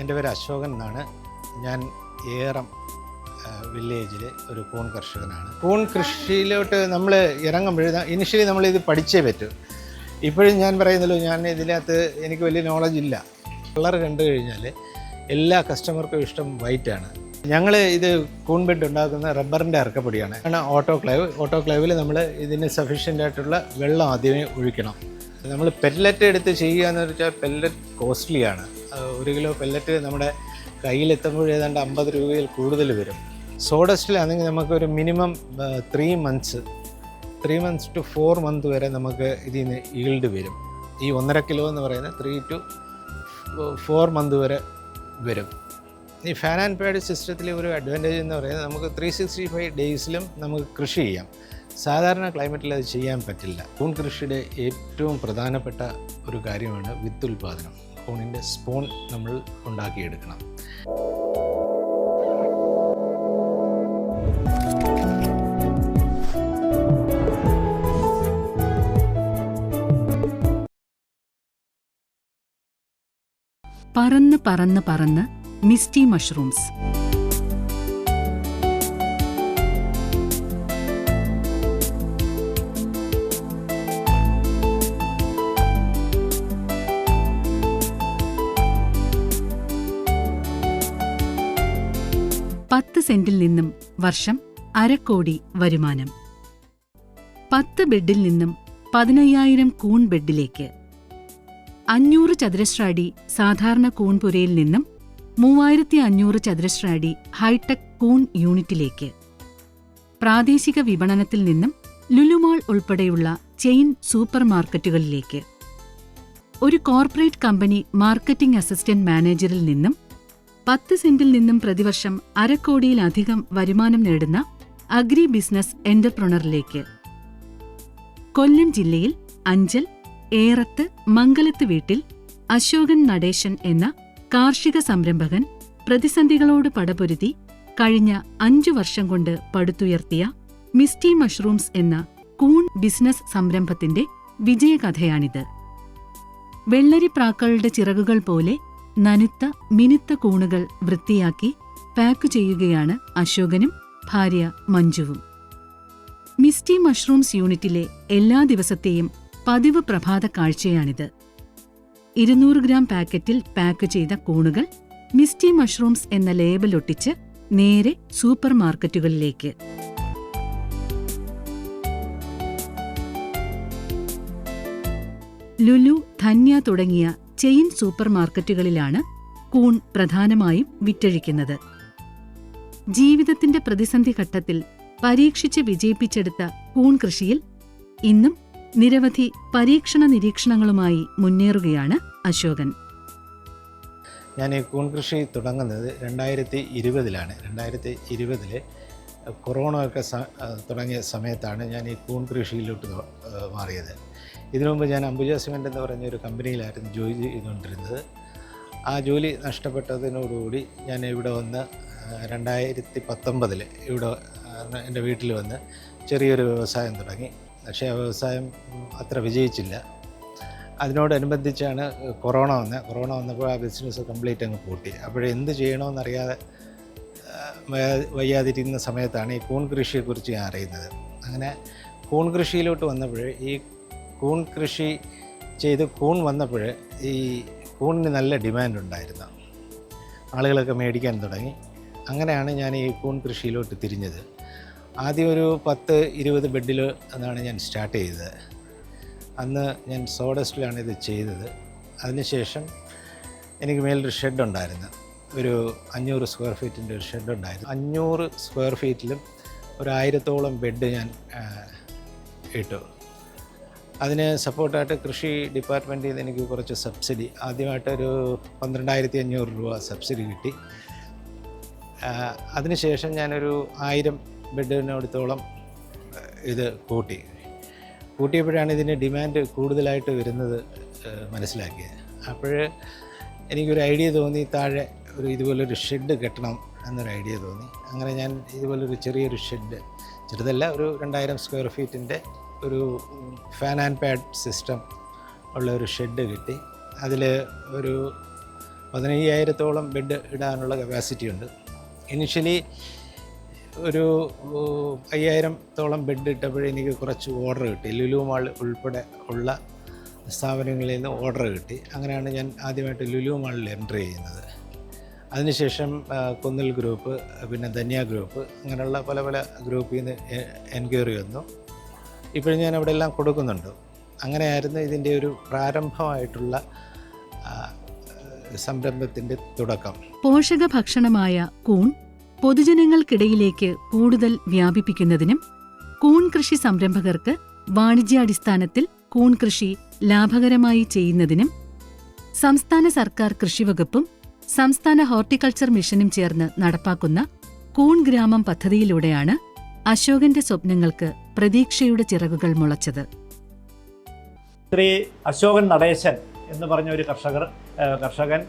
എന്റെ പേര് അശോകൻ എന്നാണ്. ഞാൻ ഏറം വില്ലേജിൽ ഒരു കൂൺ കർഷകനാണ്. കൂൺ കൃഷിയിലോട്ട് നമ്മൾ ഇറങ്ങുമ്പോൾ ഇനിഷ്യലി നമ്മൾ ഇത് പഠിച്ചേ പറ്റൂ. ഇപ്പോഴും ഞാൻ പറയുന്നല്ലോ ഞാൻ ഇതിനകത്ത് എനിക്ക് വലിയ നോളജ് ഇല്ല. കളർ കണ്ടു കഴിഞ്ഞാൽ എല്ലാ കസ്റ്റമർക്കും ഇഷ്ടം വൈറ്റാണ് ഞങ്ങൾ ഇത് കൂൺ ബെഡ് ഉണ്ടാക്കുന്ന റബ്ബറിന്റെ അറക്കപ്പൊടിയാണ് ആണ് ഓട്ടോക്ലേവ് ഓട്ടോക്ലേവിൽ നമ്മൾ ഇതിന് സഫീഷ്യന്റ് ആയിട്ടുള്ള വെള്ളം ആദ്യമേ ഒഴിക്കണം. നമ്മൾ പെല്ലറ്റ് എടുത്ത് ചെയ്യുക എന്ന് വെച്ചാൽ പെല്ലറ്റ് കോസ്റ്റ്ലിയാണ് ഒരു കിലോ പെല്ലറ്റ് നമ്മുടെ കയ്യിലെത്തുമ്പോൾ ഏതാണ്ട് അമ്പത് രൂപയിൽ കൂടുതൽ വരും. സോഡസ്റ്റിലാണെങ്കിൽ നമുക്കൊരു minimum three months three months to four month വരെ നമുക്ക് ഇതിൽ നിന്ന് ഈൽഡ് വരും. ഈ ഒന്നര കിലോ എന്ന് പറയുന്നത് ത്രീ ടു ഫോർ മന്ത് വരെ വരും. ഈ ഫാൻ ആൻഡ് പാഡ് സിസ്റ്റത്തിലെ ഒരു അഡ്വാന്റേജ് എന്ന് പറയുന്നത് നമുക്ക് ത്രീ സിക്സ്റ്റി ഫൈവ് ഡേയ്സിലും നമുക്ക് കൃഷി ചെയ്യാം. സാധാരണ ക്ലൈമറ്റിൽ അത് ചെയ്യാൻ പറ്റില്ല. കൂൺ കൃഷിയുടെ ഏറ്റവും പ്രധാനപ്പെട്ട ഒരു കാര്യമാണ് വിത്ത് ഉൽപാദനം. കൂണിന്റെ സ്പോൺ നമ്മൾ ഉണ്ടാക്കിയെടുക്കണം. പറന്ന് പറന്ന് പറന്ന് മിസ്റ്റി മഷ്റൂംസ്. പത്ത് സെന്റിൽ നിന്നും വർഷം അരക്കോടി വരുമാനം. പത്ത് ബെഡിൽ നിന്നും പതിനയ്യായിരം കൂൺ ബെഡിലേക്ക്. അഞ്ഞൂറ് ചതുരശ്ര അടി സാധാരണ കൂൺപുരയിൽ നിന്നും മൂവായിരത്തി അഞ്ഞൂറ് ചതുരശ്ര അടി ഹൈടെക് കൂൺ യൂണിറ്റിലേക്ക്. പ്രാദേശിക വിപണനത്തിൽ നിന്നും ലുലുമാൾ ഉൾപ്പെടെയുള്ള ചെയിൻ സൂപ്പർ മാർക്കറ്റുകളിലേക്ക് ഒരു കോർപ്പറേറ്റ് കമ്പനി മാർക്കറ്റിംഗ് അസിസ്റ്റന്റ് മാനേജറിൽ നിന്നും പത്ത് സെന്റിൽ നിന്നും പ്രതിവർഷം അരക്കോടിയിലധികം വരുമാനം നേടുന്ന അഗ്രി ബിസിനസ് എന്റർപ്രണറിലേക്ക്. കൊല്ലം ജില്ലയിൽ അഞ്ചൽ ഏറത്ത് മംഗലത്ത് വീട്ടിൽ അശോകൻ നടേശൻ എന്ന കാർഷിക സംരംഭകൻ പ്രതിസന്ധികളോട് പടപൊരുതി കഴിഞ്ഞ അഞ്ചു വർഷം കൊണ്ട് പടുത്തുയർത്തിയ മിസ്റ്റി മഷ്റൂംസ് എന്ന കൂൺ ബിസിനസ് സംരംഭത്തിന്റെ വിജയകഥയാണിത്. വെള്ളരിപ്രാക്കളുടെ ചിറകുകൾ പോലെ നനുത്ത മിനുത്ത കൂണുകൾ വൃത്തിയാക്കി പാക്ക് ചെയ്യുകയാണ് അശോകനും ഭാര്യ മഞ്ജുവും. മിസ്റ്റി മഷ്റൂംസ് യൂണിറ്റിലെ എല്ലാ ദിവസത്തെയും പതിവ് പ്രഭാത കാഴ്ചയാണിത്. ഇരുന്നൂറ് ഗ്രാം പാക്കറ്റിൽ പാക്ക് ചെയ്ത കൂണുകൾ മിസ്റ്റി മഷ്റൂംസ് എന്ന ലേബൽ ഒട്ടിച്ച് നേരെ സൂപ്പർ മാർക്കറ്റുകളിലേക്ക് ലുലു ധന്യ തുടങ്ങിയ ചെയിൻ സൂപ്പർ മാർക്കറ്റുകളിലാണ് കൂൺ പ്രധാനമായും വിറ്റഴിക്കുന്നത്. ജീവിതത്തിന്റെ പ്രതിസന്ധി ഘട്ടത്തിൽ പരീക്ഷിച്ച് വിജയിപ്പിച്ചെടുത്ത കൂൺ കൃഷിയിൽ ഇന്നും നിരവധി പരീക്ഷണ നിരീക്ഷണങ്ങളുമായി മുന്നേറുകയാണ് അശോകൻ. ഞാൻ ഈ കൂൺ കൃഷി തുടങ്ങുന്നത് രണ്ടായിരത്തി ഇരുപതിലാണ് രണ്ടായിരത്തി ഇരുപതിൽ കൊറോണ ഒക്കെ തുടങ്ങിയ സമയത്താണ് ഞാൻ ഈ കൂൺ കൃഷിയിലോട്ട് മാറിയത്. ഇതിനു മുമ്പ് ഞാൻ അംബുജ സിമെന്റ് എന്ന് പറഞ്ഞ ഒരു കമ്പനിയിലായിരുന്നു ജോലി ചെയ്തുകൊണ്ടിരുന്നത്. ആ ജോലി നഷ്ടപ്പെട്ടതിനോടുകൂടി ഞാൻ ഇവിടെ വന്ന് രണ്ടായിരത്തി പത്തൊമ്പതിൽ ഇവിടെ എന്റെ വീട്ടിൽ വന്ന് ചെറിയൊരു വ്യവസായം തുടങ്ങി. പക്ഷേ ആ വ്യവസായം അത്ര വിജയിച്ചില്ല. അതിനോടനുബന്ധിച്ചാണ് കൊറോണ വന്നത്. കൊറോണ വന്നപ്പോൾ ആ ബിസിനസ് കംപ്ലീറ്റ് അങ്ങ് പൂട്ടി. അപ്പോഴെന്ത് ചെയ്യണമെന്നറിയാതെ വയ്യാതിരിക്കുന്ന സമയത്താണ് ഈ കൂൺ കൃഷിയെക്കുറിച്ച് ഞാൻ അറിയുന്നത്. അങ്ങനെ കൂൺ കൃഷിയിലോട്ട് വന്നപ്പോൾ ഈ കൂൺ കൃഷി ചെയ്ത് കൂൺ വന്നപ്പോൾ ഈ കൂണിന് നല്ല ഡിമാൻഡ് ഉണ്ടായിരുന്നു ആളുകളൊക്കെ മേടിക്കാൻ തുടങ്ങി. അങ്ങനെയാണ് ഞാൻ ഈ കൂൺ കൃഷിയിലോട്ട് തിരിഞ്ഞത്. ആദ്യം ഒരു പത്ത് ഇരുപത് ബെഡിൽ എന്നാണ് ഞാൻ സ്റ്റാർട്ട് ചെയ്തത്. അന്ന് ഞാൻ സോഡസ്റ്റിലാണ് ഇത് ചെയ്തത്. അതിനുശേഷം എനിക്ക് മേലൊരു ഷെഡ് ഉണ്ടായിരുന്നു ഒരു അഞ്ഞൂറ് സ്ക്വയർ ഫീറ്റിന്റെ ഒരു ഷെഡ് ഉണ്ടായിരുന്നു അഞ്ഞൂറ് സ്ക്വയർ ഫീറ്റിലും ഒരു ആയിരത്തോളം ബെഡ് ഞാൻ ഇട്ടു. അതിന് സപ്പോർട്ടായിട്ട് കൃഷി ഡിപ്പാർട്ട്മെന്റിൽ നിന്ന് എനിക്ക് കുറച്ച് സബ്സിഡി. ആദ്യമായിട്ടൊരു പന്ത്രണ്ടായിരത്തി അഞ്ഞൂറ് രൂപ സബ്സിഡി കിട്ടി. അതിനുശേഷം ഞാനൊരു ആയിരം ബെഡിനടുത്തോളം ഇത് കൂട്ടി. കൂട്ടിയപ്പോഴാണ് ഇതിന് ഡിമാൻഡ് കൂടുതലായിട്ട് വരുന്നത് മനസ്സിലാക്കിയത്. അപ്പോൾ എനിക്കൊരു ഐഡിയ തോന്നി താഴെ ഒരു ഇതുപോലൊരു ഷെഡ് കെട്ടണം എന്നൊരു ഐഡിയ തോന്നി. അങ്ങനെ ഞാൻ ഇതുപോലൊരു ചെറിയൊരു ഷെഡ് ചെറുതല്ല ഒരു രണ്ടായിരം സ്ക്വയർ ഫീറ്റിന്റെ ഒരു ഫാൻ ആൻഡ് പാഡ് സിസ്റ്റം ഉള്ള ഒരു ഷെഡ് കിട്ടി. അതിൽ ഒരു പതിനയ്യായിരത്തോളം ബെഡ് ഇടാനുള്ള കപ്പാസിറ്റി ഉണ്ട്. ഇനിഷ്യലി ഒരു അയ്യായിരത്തോളം ബെഡ് ഇട്ടപ്പോഴേ എനിക്ക് കുറച്ച് ഓർഡർ കിട്ടി. ലുലു മാൾ ഉൾപ്പെടെ ഉള്ള സ്ഥാപനങ്ങളിൽ നിന്ന് ഓർഡർ കിട്ടി. അങ്ങനെയാണ് ഞാൻ ആദ്യമായിട്ട് ലുലു മാളിൽ എന്റർ ചെയ്യുന്നത്. അതിനുശേഷം കുന്നിൽ ഗ്രൂപ്പ് പിന്നെ ധന്യ ഗ്രൂപ്പ് അങ്ങനെയുള്ള പല പല ഗ്രൂപ്പിൽ നിന്ന് എൻക്വയറി വന്നു. ഇപ്പോഴും ഞാൻ അവിടെ എല്ലാം കൊടുക്കുന്നുണ്ട്. അങ്ങനെയായിരുന്നു ഇതിന്റെ ഒരു പ്രാരംഭമായിട്ടുള്ള സംരംഭത്തിന്റെ തുടക്കം. പോഷക ഭക്ഷണമായ കൂൺ പൊതുജനങ്ങൾക്കിടയിലേക്ക് കൂടുതൽ വ്യാപിപ്പിക്കുന്നതിനും കൂൺ കൃഷി സംരംഭകർക്ക് വാണിജ്യാടിസ്ഥാനത്തിൽ കൂൺ കൃഷി ലാഭകരമായി ചെയ്യുന്നതിനും സംസ്ഥാന സർക്കാർ കൃഷിവകുപ്പും സംസ്ഥാന ഹോർട്ടിക്കൾച്ചർ മിഷനും ചേർന്ന് നടപ്പാക്കുന്ന കൂൺ ഗ്രാമം പദ്ധതിയിലൂടെയാണ് അശോകന്റെ സ്വപ്നങ്ങൾക്ക് പ്രതീക്ഷയുടെ ചിറകുകൾ മുളച്ചത്. ശ്രീ അശോകൻ നടേശൻ എന്ന് പറഞ്ഞ ഒരു കർഷകർ കർഷകൻ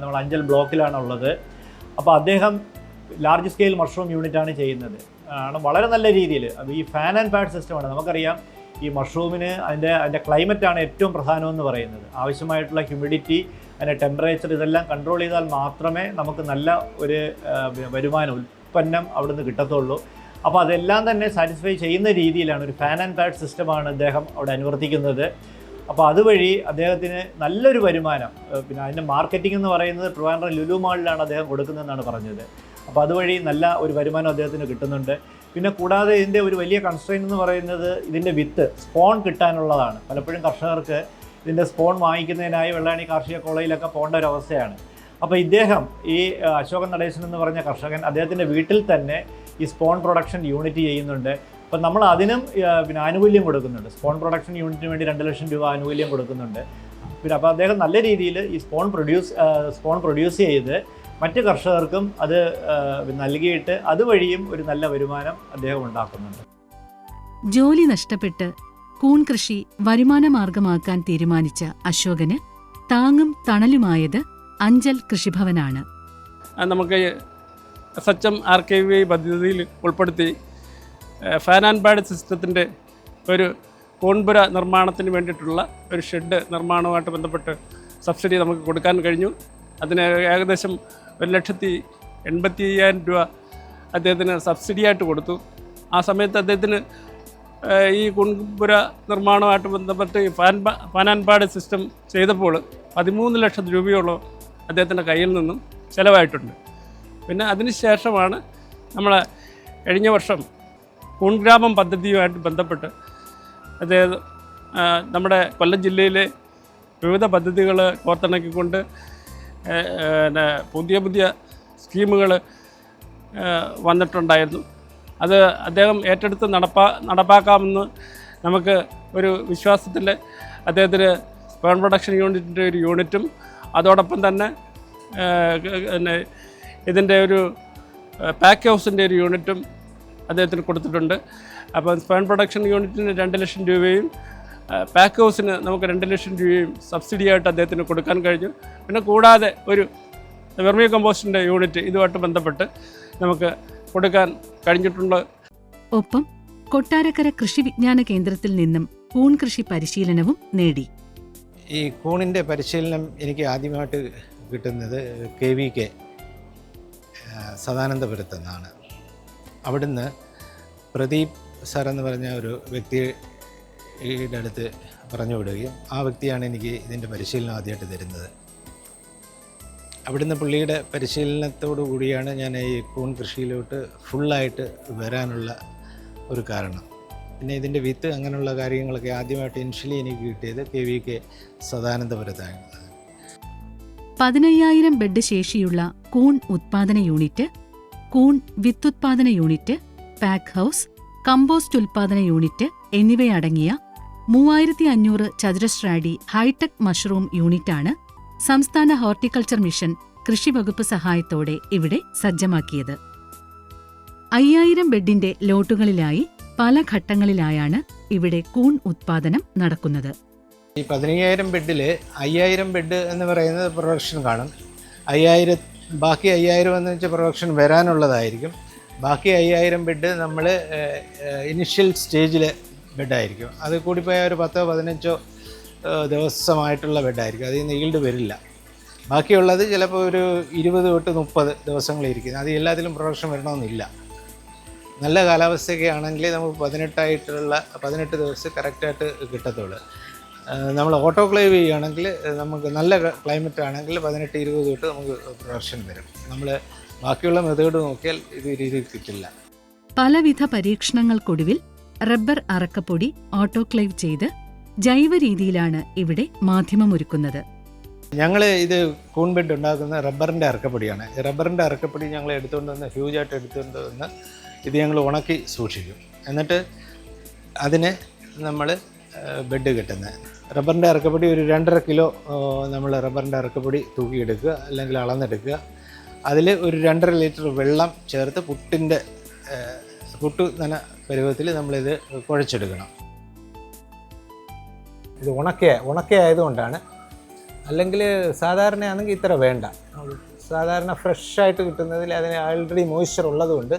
നമ്മൾ അഞ്ചൽ ബ്ലോക്കിലാണുള്ളത്. അപ്പോൾ അദ്ദേഹം ലാർജ് സ്കെയിൽ മഷ്റൂം യൂണിറ്റാണ് ചെയ്യുന്നത്. ആണ് വളരെ നല്ല രീതിയിൽ ഈ ഫാൻ ആൻഡ് പാഡ് സിസ്റ്റമാണ് നമുക്കറിയാം ഈ മഷ്റൂമിന് അതിന്റെ അതിന്റെ ക്ലൈമറ്റാണ് ഏറ്റവും പ്രധാനമെന്ന് പറയുന്നത്. ആവശ്യമായിട്ടുള്ള ഹ്യൂമിഡിറ്റി അതിന്റെ ടെമ്പറേച്ചർ ഇതെല്ലാം കൺട്രോൾ ചെയ്താൽ മാത്രമേ നമുക്ക് നല്ല ഒരു വരുമാനം ഉൽപ്പന്നം അവിടുന്ന് കിട്ടത്തുള്ളൂ. അപ്പോൾ അതെല്ലാം തന്നെ സാറ്റിസ്ഫൈ ചെയ്യുന്ന രീതിയിലാണ് ഒരു ഫാൻ ആൻഡ് പാഡ് സിസ്റ്റമാണ് അദ്ദേഹം അവിടെ അനുവർത്തിക്കുന്നത്. അപ്പോൾ അതുവഴി അദ്ദേഹത്തിന് നല്ലൊരു വരുമാനം പിന്നെ അതിന്റെ മാർക്കറ്റിംഗ് എന്ന് പറയുന്നത് ട്രിവാൻഡ്രം ലുലു മാളിലാണ് അദ്ദേഹം കൊടുക്കുന്നതെന്നാണ് പറഞ്ഞത്. അപ്പോൾ അതുവഴി നല്ല ഒരു വരുമാനം അദ്ദേഹത്തിന് കിട്ടുന്നുണ്ട്. പിന്നെ കൂടാതെ ഇതിന്റെ ഒരു വലിയ കൺസ്ട്രെയിൻ എന്ന് പറയുന്നത് ഇതിന്റെ വിത്ത് സ്പോൺ കിട്ടാനുള്ളതാണ്. പലപ്പോഴും കർഷകർക്ക് ഇതിന്റെ സ്പോൺ വാങ്ങിക്കുന്നതിനായി വെള്ളാണി കാർഷിക കോളേജിലൊക്കെ പോകേണ്ട ഒരു അവസ്ഥയാണ്. അപ്പോൾ ഇദ്ദേഹം ഈ അശോകൻ നടേശൻ എന്ന് പറഞ്ഞ കർഷകൻ അദ്ദേഹത്തിന്റെ വീട്ടിൽ തന്നെ ഈ സ്പോൺ പ്രൊഡക്ഷൻ യൂണിറ്റ് ചെയ്യുന്നുണ്ട്. അപ്പം നമ്മൾ അതിനും പിന്നെ ആനുകൂല്യം കൊടുക്കുന്നുണ്ട്. സ്പോൺ പ്രൊഡക്ഷൻ യൂണിറ്റിന് വേണ്ടി രണ്ട് ലക്ഷം രൂപ ആനുകൂല്യം കൊടുക്കുന്നുണ്ട്. പിന്നെ അപ്പോൾ അദ്ദേഹം നല്ല രീതിയിൽ ഈ സ്പോൺ പ്രൊഡ്യൂസ് സ്പോൺ പ്രൊഡ്യൂസ് ചെയ്ത് മറ്റ് കർഷകർക്കും അത് നൽകിയിട്ട് അതുവഴിയും ഒരു നല്ല വരുമാനം അദ്ദേഹം ഉണ്ടാക്കുന്നുണ്ട്. ജോലി നഷ്ടപ്പെട്ട് കൂൺ കൃഷി വരുമാന വരുമാനമാർഗമാക്കാൻ തീരുമാനിച്ച അശോകന് താങ്ങും തണലുമായത് അഞ്ചൽ കൃഷിഭവനാണ്. നമുക്ക് S H M R K V പദ്ധതിയിൽ ഉൾപ്പെടുത്തി ഫാൻ ആൻഡ് പാഡ് സിസ്റ്റത്തിന്റെ ഒരു കോൺപുര നിർമ്മാണത്തിന് വേണ്ടിയിട്ടുള്ള ഒരു ഷെഡ് നിർമ്മാണവുമായിട്ട് ബന്ധപ്പെട്ട് സബ്സിഡി നമുക്ക് കൊടുക്കാൻ കഴിഞ്ഞു. അതിന് ഏകദേശം ഒരു ലക്ഷത്തി എൺപത്തി അയ്യായിരം രൂപ അദ്ദേഹത്തിന് സബ്സിഡിയായിട്ട് കൊടുത്തു. ആ സമയത്ത് അദ്ദേഹത്തിന് ഈ കുൺപുര നിർമ്മാണവുമായിട്ട് ബന്ധപ്പെട്ട് ഈ fan fan and pad system ചെയ്തപ്പോൾ പതിമൂന്ന് ലക്ഷം രൂപയോളം അദ്ദേഹത്തിന്റെ കയ്യിൽ നിന്നും ചിലവായിട്ടുണ്ട്. പിന്നെ അതിനുശേഷമാണ് നമ്മൾ കഴിഞ്ഞ വർഷം കൂൺഗ്രാമം പദ്ധതിയുമായിട്ട് ബന്ധപ്പെട്ട് അതായത് നമ്മുടെ കൊല്ലം ജില്ലയിലെ വിവിധ പദ്ധതികൾ കോർത്തിണക്കിക്കൊണ്ട് പിന്നെ പുതിയ പുതിയ സ്കീമുകൾ വന്നിട്ടുണ്ടായിരുന്നു. അത് അദ്ദേഹം ഏറ്റെടുത്ത് നടപ്പാ നടപ്പാക്കാമെന്ന് നമുക്ക് ഒരു വിശ്വാസത്തിൽ അദ്ദേഹത്തിന് സ്പേൺ പ്രൊഡക്ഷൻ യൂണിറ്റിന്റെ ഒരു യൂണിറ്റും അതോടൊപ്പം തന്നെ പിന്നെ ഇതിന്റെ ഒരു പാക്ക് ഹൗസിന്റെ ഒരു യൂണിറ്റും അദ്ദേഹത്തിന് കൊടുത്തിട്ടുണ്ട്. അപ്പോൾ സ്പേൺ പ്രൊഡക്ഷൻ യൂണിറ്റിന് രണ്ട് ലക്ഷം രൂപയും പാക്ക് ഹൗസിന് നമുക്ക് രണ്ട് ലക്ഷം രൂപയും സബ്സിഡിയായിട്ട് അദ്ദേഹത്തിന് കൊടുക്കാൻ കഴിഞ്ഞു. പിന്നെ കൂടാതെ ഒരു വെർമി കമ്പോസ്റ്റിന്റെ യൂണിറ്റ് ഇതുമായിട്ട് ബന്ധപ്പെട്ട് നമുക്ക് കൊടുക്കാൻ കഴിഞ്ഞിട്ടുണ്ട്. ഒപ്പം കൊട്ടാരക്കര കൃഷി വിജ്ഞാന കേന്ദ്രത്തിൽ നിന്നും കൂൺ കൃഷി പരിശീലനവും നേടി. ഈ കൂണിന്റെ പരിശീലനം എനിക്ക് ആദ്യമായിട്ട് കിട്ടുന്നത് കെ വി കെ. സദാനന്ദപുരത്ത് നിന്നാണ് അവിടുന്ന് പ്രദീപ് സാർ എന്ന് പറഞ്ഞ ഒരു വ്യക്തിയുടെ അടുത്ത് പറഞ്ഞു വിടുകയും ആ വ്യക്തിയാണ് എനിക്ക് ഇതിന്റെ പരിശീലനം ആദ്യമായിട്ട് തരുന്നത്. അവിടുന്ന് പുള്ളിയുടെ പരിശീലനത്തോടു കൂടിയാണ് ഞാൻ ഈ കൂൺ കൃഷിയിലോട്ട് ഫുള്ളായിട്ട് വരാനുള്ള ഒരു കാരണം. പിന്നെ ഇതിന്റെ വിത്ത് അങ്ങനെയുള്ള കാര്യങ്ങളൊക്കെ ആദ്യമായിട്ട് ഇനിഷ്യലി എനിക്ക് കിട്ടിയത് കെ വി കെ സദാനന്ദപുരത്താണ് പതിനയ്യായിരം ബെഡ് ശേഷിയുള്ള കൂൺ ഉത്പാദന യൂണിറ്റ് കൂൺ വിത്തുത്പാദന യൂണിറ്റ് പാക്ക് ഹൗസ് കമ്പോസ്റ്റ് ഉൽപാദന യൂണിറ്റ് എന്നിവയടങ്ങിയ മൂവായിരത്തി അഞ്ഞൂറ് ചതുരശ്രാടി ഹൈടെക് മഷ്റൂം യൂണിറ്റാണ് സംസ്ഥാന ഹോർട്ടിക്കൾച്ചർ മിഷൻ കൃഷിവകുപ്പ് സഹായത്തോടെ ഇവിടെ സജ്ജമാക്കിയത്. അയ്യായിരം ബെഡിന്റെ ലോട്ടുകളിലായി പല ഘട്ടങ്ങളിലായാണ് ഇവിടെ കൂൺ ഉത്പാദനം നടക്കുന്നത്. ഈ പതിനയ്യായിരം ബെഡിൽ അയ്യായിരം ബെഡ് എന്ന് പറയുന്നത് പ്രൊഡക്ഷൻ കാണും. അയ്യായിരം ബാക്കി അയ്യായിരം എന്ന് വെച്ചാൽ പ്രൊഡക്ഷൻ വരാനുള്ളതായിരിക്കും. ബാക്കി അയ്യായിരം ബെഡ് നമ്മൾ ഇനിഷ്യൽ സ്റ്റേജിലെ ബെഡായിരിക്കും. അത് കൂടിപ്പോയാൽ ഒരു പത്തോ പതിനഞ്ചോ ദിവസമായിട്ടുള്ള ബെഡായിരിക്കും. അതിൽ നിന്ന് ഈൽഡ് വരില്ല. ബാക്കിയുള്ളത് ചിലപ്പോൾ ഒരു ഇരുപത് തൊട്ട് മുപ്പത് ദിവസങ്ങളിരിക്കും അത് എല്ലാത്തിലും പ്രൊഡക്ഷൻ വരണമെന്നില്ല. നല്ല കാലാവസ്ഥയൊക്കെ ആണെങ്കിൽ നമുക്ക് പതിനെട്ടായിട്ടുള്ള പതിനെട്ട് ദിവസം കറക്റ്റായിട്ട് കിട്ടത്തുള്ളൂ. നമ്മൾ ഓട്ടോക്ലേവ് ചെയ്യുകയാണെങ്കിൽ നമുക്ക് നല്ല ക്ലൈമറ്റ് ആണെങ്കിൽ പതിനെട്ട് ഇരുപത് തൊട്ട് നമുക്ക് പ്രൊഡക്ഷൻ വരും. നമ്മൾ ബാക്കിയുള്ള മെത്തേഡ് നോക്കിയാൽ ഇത് രീതിയിൽ കിട്ടില്ല. പലവിധ പരീക്ഷണങ്ങൾക്കൊടുവിൽ റബ്ബർ അറക്കപ്പൊടി ഓട്ടോക്ലേവ് ചെയ്ത് ജൈവ രീതിയിലാണ് ഇവിടെ മാധ്യമമൊരുക്കുന്നത് ഞങ്ങൾ ഇത് കൂൺ ബെഡ് ഉണ്ടാക്കുന്ന റബ്ബറിന്റെ അറക്കപ്പൊടിയാണ്. റബ്ബറിന്റെ അറക്കപ്പൊടി ഞങ്ങൾ എടുത്തുകൊണ്ട് വന്ന് ഹ്യൂജായിട്ട് എടുത്തുകൊണ്ട് വന്ന് ഇത് ഞങ്ങൾ ഉണക്കി സൂക്ഷിക്കും. എന്നിട്ട് അതിനെ നമ്മൾ ബെഡ് കെട്ടുന്നത് റബ്ബറിന്റെ ഇറക്കപ്പൊടി ഒരു രണ്ടര കിലോ നമ്മൾ റബ്ബറിന്റെ ഇറക്കപ്പൊടി തൂക്കിയെടുക്കുക അല്ലെങ്കിൽ അളന്നെടുക്കുക. അതിൽ ഒരു രണ്ടര ലിറ്റർ വെള്ളം ചേർത്ത് പുട്ടിന്റെ പുട്ട് നന പരുവത്തിൽ നമ്മളിത് കുഴച്ചെടുക്കണം. ഇത് ഉണക്ക ഉണക്ക ആയതുകൊണ്ടാണ്. അല്ലെങ്കിൽ സാധാരണയാണെങ്കിൽ ഇത്ര വേണ്ട. സാധാരണ ഫ്രഷായിട്ട് കിട്ടുന്നതിൽ അതിന് ആൾറെഡി മോയ്സ്ചർ ഉള്ളതുകൊണ്ട്